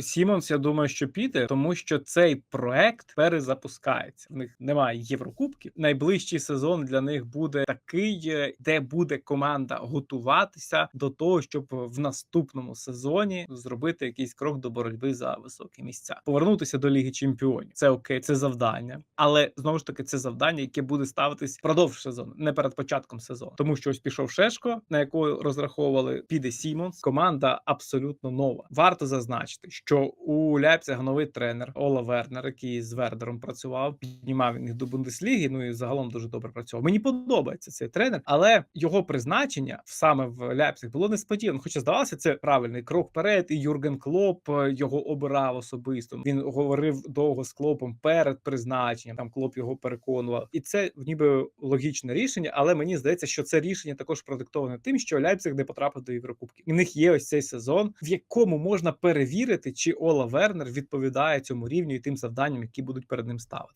Сімонс, я думаю, що піде, тому що цей проект перезапускається. В них немає єврокубків. Найближчий сезон для них буде такий, е, де буде команда готуватися до того, щоб в наступному сезоні зробити якийсь крок до боротьби за високі місця, повернутися до Ліги Чемпіонів. Це окей, це завдання, але знову ж таки це завдання, яке буде ставитись впродовж сезону, не перед початком сезону. Тому що ось пішов Шешко, на якого розраховували, піде Сімонс. Команда абсолютно нова. Варто зазначити, що у Ляйпцига новий тренер Ола Вернер, який з Вердером працював, піднімав він їх до Бундесліги. Ну і загалом дуже добре працював. Мені подобається цей тренер, але його призначення саме в Ляйпциг було несподівано. Хоча здавалося, це правильний крок вперед. І Юрген Клоп е, його обирав особисто. Він говорив довго з Клопом перед призначенням. Там Клоп його переконував, і це ніби логічне рішення. Але мені здається, що це рішення також продиктоване тим, що Ляйпциг не потрапив до Єврокубків. І в них є ось цей сезон, в якому можна перевірити, чи Ола Вернер відповідає цьому рівню і тим завданням, які будуть перед ним ставити.